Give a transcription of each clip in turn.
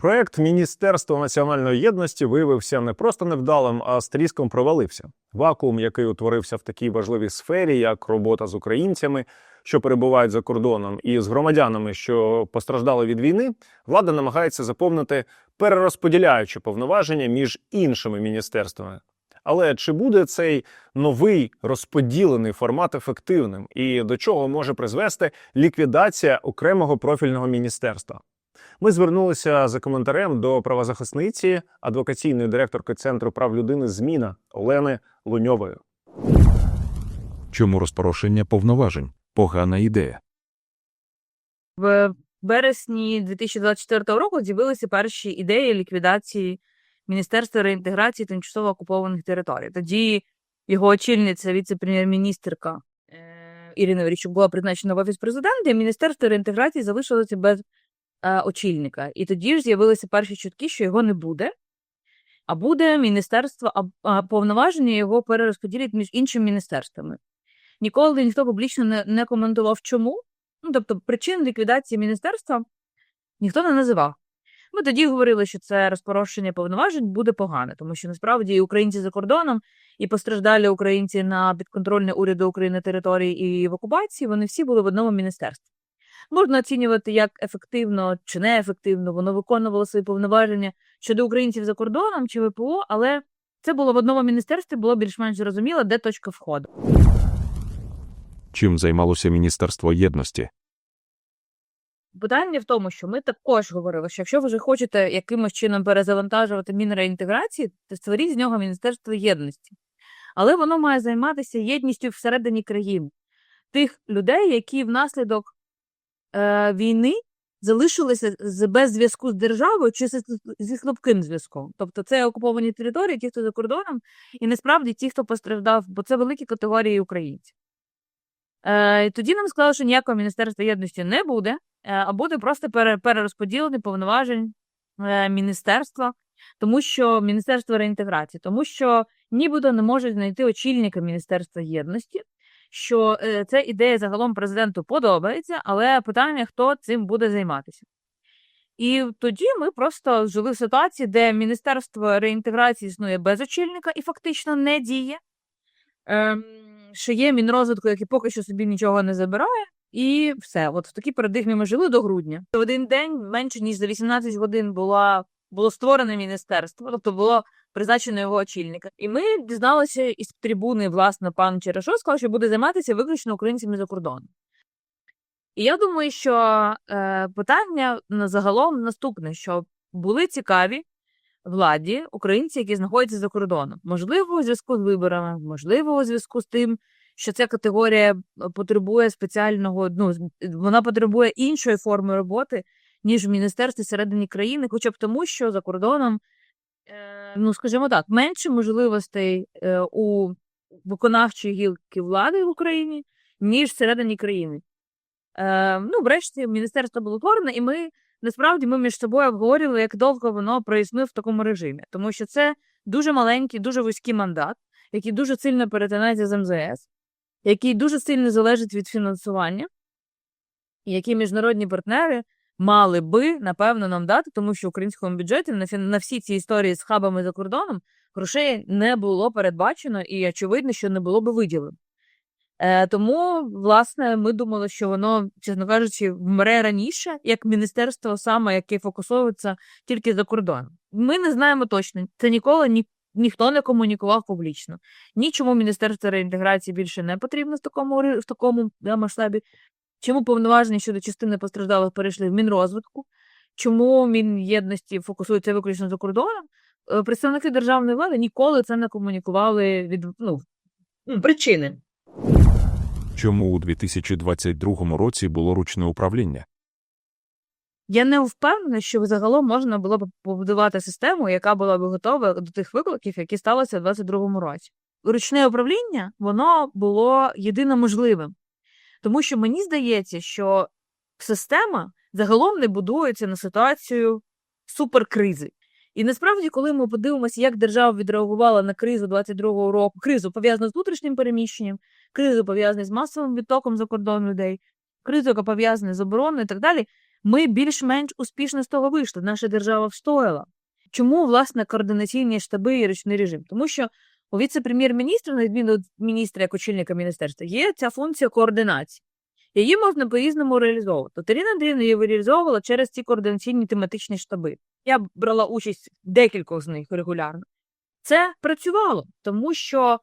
Проект Міністерства національної єдності виявився не просто невдалим, а з тріском провалився. Вакуум, який утворився в такій важливій сфері, як робота з українцями, що перебувають за кордоном, і з громадянами, що постраждали від війни, влада намагається заповнити, перерозподіляючи повноваження між іншими міністерствами. Але чи буде цей новий розподілений формат ефективним і до чого може призвести ліквідація окремого профільного міністерства? Ми звернулися за коментарем до правозахисниці, адвокаційної директорки Центру прав людини Зміна Олени Луньової. Чому розпорошення повноважень? Погана ідея. В березні 2024 року з'явилися перші ідеї ліквідації Міністерства реінтеграції тимчасово окупованих територій. Тоді його очільниця, віце-прем'єр-міністерка е, Ірина Верещук була призначена в офіс президента, і Міністерство реінтеграції залишилося без очільника. І тоді ж з'явилися перші чутки, що його не буде. А буде міністерство, а повноваження його перерозподілять між іншими міністерствами. Ніколи ніхто публічно не, не коментував, чому. Ну, тобто причин ліквідації міністерства ніхто не називав. Ми тоді говорили, що це розпорошення повноважень буде погане, тому що насправді і українці за кордоном, і постраждалі українці на підконтрольне уряду України території і в окупації, вони всі були в одному міністерстві. Можна оцінювати, як ефективно чи неефективно воно виконувало свої повноваження щодо українців за кордоном чи ВПО, але це було в одному міністерстві, було більш-менш зрозуміло, де точка входу. Чим займалося Міністерство єдності? Питання в тому, що ми також говорили, що якщо ви вже хочете якимось чином перезавантажувати мінреінтеграції, то створіть з нього Міністерство єдності. Але воно має займатися єдністю всередині країни тих людей, які внаслідок е, війни залишилися без зв'язку з державою чи зі, слабким зв'язком. Тобто це окуповані території, ті, хто за кордоном, і насправді ті, хто постраждав, бо це великі категорії українців. Е, тоді нам сказали, що ніякого Міністерства єдності не буде, е, а буде просто пере, перерозподілення повноважень е, міністерства, тому що Міністерство реінтеграції, тому що нібито не можуть знайти очільника Міністерства єдності, що е, ця ідея загалом президенту подобається, але питання, хто цим буде займатися. І тоді ми просто жили в ситуації, де Міністерство реінтеграції існує без очільника і фактично не діє. Ем, що є Мінрозвитку, який поки що собі нічого не забирає, і все. От в такій парадигмі ми жили до грудня. В один день менше ніж за 18 годин була, було створене міністерство, тобто було призначено його очільника. І ми дізналися із трибуни, власне, пан Черешов сказав, що буде займатися виключно українцями за кордоном. І я думаю, що е, питання загалом наступне: що були цікаві владі українці, які знаходяться за кордоном. Можливо, у зв'язку з виборами, можливо, у зв'язку з тим, що ця категорія потребує спеціального, ну вона потребує іншої форми роботи, ніж в міністерстві всередині країни, хоча б тому, що за кордоном, е, ну скажімо так, менше можливостей е, у виконавчої гілки влади в Україні, ніж всередині країни. Е, ну, врешті, міністерство було творено, і ми насправді ми між собою обговорювали, як довго воно проіснує в такому режимі, тому що це дуже маленький, дуже вузький мандат, який дуже сильно перетинається з МЗС, який дуже сильно залежить від фінансування, які міжнародні партнери мали би, напевно, нам дати, тому що в українському бюджеті на, на всі ці історії з хабами за кордоном грошей не було передбачено, і очевидно, що не було би виділено. Е, Тому, власне, ми думали, що воно, чесно кажучи, вмре раніше, як міністерство саме, яке фокусується тільки за кордоном. Ми не знаємо точно. Це ніколи ні, ніхто не комунікував публічно. Нічому Міністерство реінтеграції більше не потрібно в такому в такому да, масштабі. Чому повноваження щодо частини постраждалих перейшли в Мінрозвитку? Чому Мін'єдності фокусується виключно за кордоном? Е, Представники державної влади ніколи це не комунікували від ну, причини. Чому у 2022 році було ручне управління? Я не впевнена, що загалом можна було б побудувати систему, яка була б готова до тих викликів, які сталися в 2022 році. Ручне управління воно було єдино можливим, тому що мені здається, що система загалом не будується на ситуацію суперкризи. І насправді, коли ми подивимося, як держава відреагувала на кризу 22-го року, кризу пов'язану з внутрішнім переміщенням, кризу пов'язану з масовим відтоком за кордон людей, кризу, яка пов'язана з обороною і так далі, ми більш-менш успішно з того вийшли. Наша держава встояла. Чому, власне, координаційні штаби і ручний режим? Тому що у віце-прем'єр-міністра, на відміну від міністра як очільника міністерства, є ця функція координації. Її можна по-різному реалізовувати. От Ірина Андріївна її реалізовувала через ці координаційні тематичні штаби. Я брала участь в декількох з них регулярно. Це працювало, тому що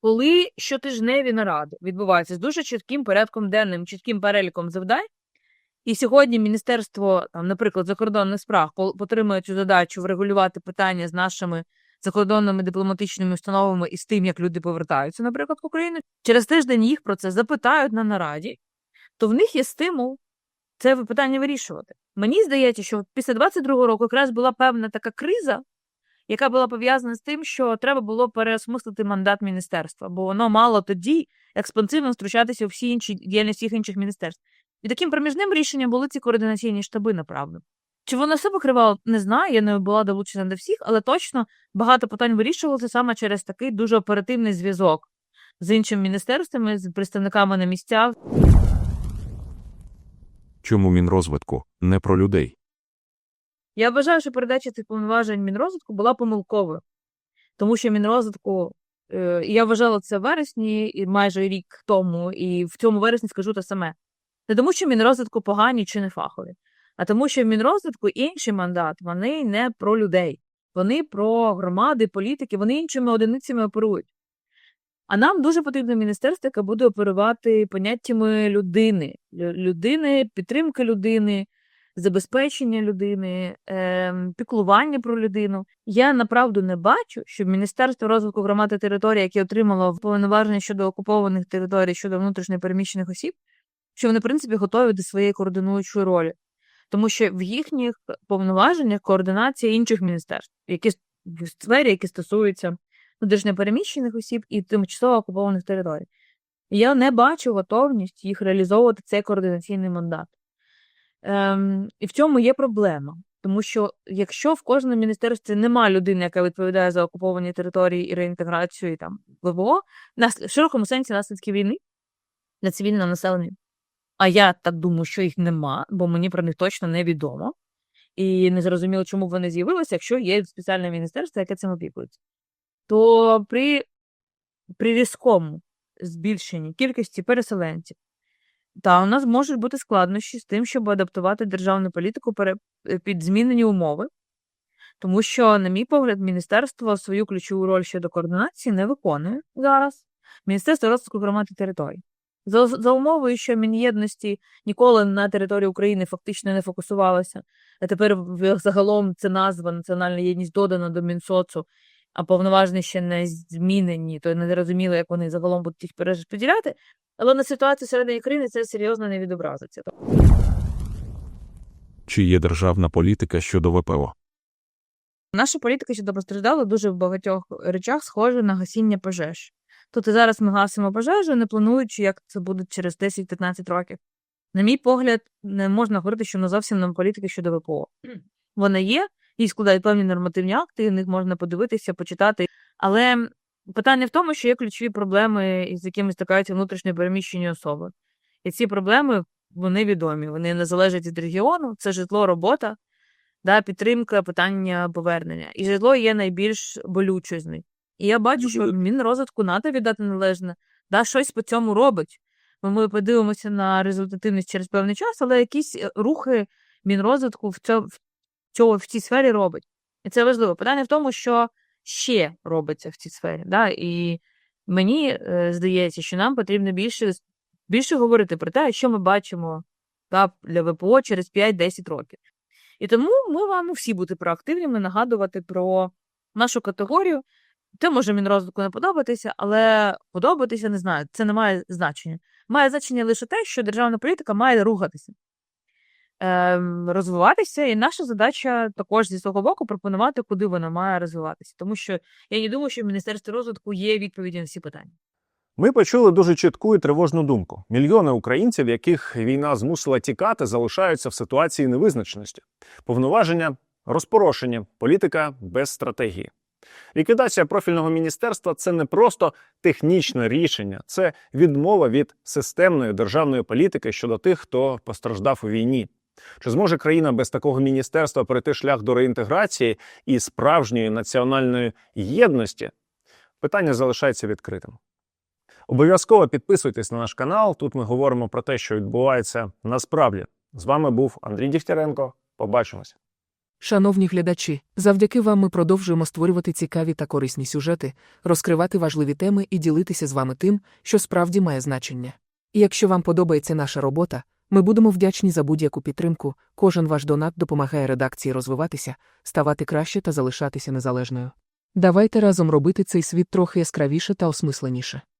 коли щотижневі наради відбуваються з дуже чітким порядком денним, чітким переліком завдань, і сьогодні Міністерство, там, наприклад, закордонних справ отримує цю задачу врегулювати питання з нашими закордонними дипломатичними установами і з тим, як люди повертаються, наприклад, в Україну. Через тиждень їх про це запитають на нараді, то в них є стимул це питання вирішувати. Мені здається, що після 22-го року якраз була певна така криза, яка була пов'язана з тим, що треба було переосмислити мандат міністерства, бо воно мало тоді експансивно втручатися у всі інші діяльність всіх інших міністерств. І таким проміжним рішенням були ці координаційні штаби, направду. Чи воно все покривало, не знаю, я не була долучена до всіх, але точно багато питань вирішувалося саме через такий дуже оперативний зв'язок з іншими міністерствами, з представниками на місцях. Чому Мінрозвитку не про людей? Я вважаю, що передача цих повноважень Мінрозвитку була помилковою, тому що Мінрозвитку, е, я вважала це в вересні, і майже рік тому, і в цьому вересні скажу те саме. Не тому, що Мінрозвитку погані чи не фахові, а тому, що в Мінрозвитку інший мандат, вони не про людей, вони про громади, політики, вони іншими одиницями оперують. А нам дуже потрібне міністерство, яке буде оперувати поняттями людини, людини, підтримки людини, забезпечення людини, ем, піклування про людину. Я направду не бачу, що Міністерство розвитку громад і територій, яке отримало повноваження щодо окупованих територій, щодо внутрішньо переміщених осіб, що вони, в принципі, готові до своєї координуючої ролі. Тому що в їхніх повноваженнях координація інших міністерств, які в сфері, які стосуються внутрішньо переміщених осіб і тимчасово окупованих територій. Я не бачу готовність їх реалізовувати цей координаційний мандат. Ем, і в цьому є проблема. Тому що якщо в кожному міністерстві немає людини, яка відповідає за окуповані території і реінтеграцію і там ВВО, в широкому сенсі наслідки війни для цивільного населення. А я так думаю, що їх нема, бо мені про них точно невідомо. І не зрозуміло, чому вони з'явилися, якщо є спеціальне міністерство, яке цим опікується. То при, при різкому збільшенні кількості переселенців, та у нас можуть бути складнощі з тим, щоб адаптувати державну політику е, під змінені умови, тому що, на мій погляд, міністерство свою ключову роль щодо координації не виконує зараз. Міністерство розвитку громад і територій. За, за умовою, що Мін'єдності ніколи на території України фактично не фокусувалося, а тепер загалом це назва Національна єдність додана до Мінсоцу, а повноваження ще не змінені, то не зрозуміло, як вони загалом будуть їх перерозподіляти. Але на ситуацію всередині країни це серйозно не відобразиться. Чи є державна політика щодо ВПО? Наша політика щодо постраждалих дуже в багатьох речах схожа на гасіння пожеж. Тут і зараз гасимо пожежу, не плануючи, як це буде через 10-15 років. На мій погляд, не можна говорити, що вона зовсім не політика щодо ВПО. Вона є, їй складають певні нормативні акти, в них можна подивитися, почитати. Але питання в тому, що є ключові проблеми, з якими стикаються внутрішньо переміщені особи. І ці проблеми вони відомі. Вони не залежать від регіону, це житло, робота, да, підтримка, питання повернення. І житло є найбільш болючою з них. І я бачу, що Мінрозвитку треба віддати належне, да, щось по цьому робить. Бо ми подивимося на результативність через певний час, але якісь е, рухи Мінрозвитку в, цьо, в, цьо, в цій сфері робить. І це важливо. Питання в тому, що ще робиться в цій сфері. Да? І мені е, здається, що нам потрібно більше, більше говорити про те, що ми бачимо да, для ВПО через 5-10 років. І тому ми вам всі бути проактивними, нагадувати про нашу категорію. Це може Мінрозвитку не подобатися, але подобатися не знаю, це не має значення. Має значення лише те, що державна політика має рухатися, ем, розвиватися, і наша задача також зі свого боку пропонувати, куди вона має розвиватися. Тому що я не думаю, що в Міністерстві розвитку є відповіді на всі питання. Ми почули дуже чітку і тривожну думку. Мільйони українців, яких війна змусила тікати, залишаються в ситуації невизначеності. Повноваження розпорошення, політика без стратегії. Ліквідація профільного міністерства це не просто технічне рішення, це відмова від системної державної політики щодо тих, хто постраждав у війні. Чи зможе країна без такого міністерства пройти шлях до реінтеграції і справжньої національної єдності? Питання залишається відкритим. Обов'язково підписуйтесь на наш канал. Тут ми говоримо про те, що відбувається насправді. З вами був Андрій Дігтяренко. Побачимось. Шановні глядачі, завдяки вам ми продовжуємо створювати цікаві та корисні сюжети, розкривати важливі теми і ділитися з вами тим, що справді має значення. І якщо вам подобається наша робота, ми будемо вдячні за будь-яку підтримку. Кожен ваш донат допомагає редакції розвиватися, ставати краще та залишатися незалежною. Давайте разом робити цей світ трохи яскравіше та осмисленіше.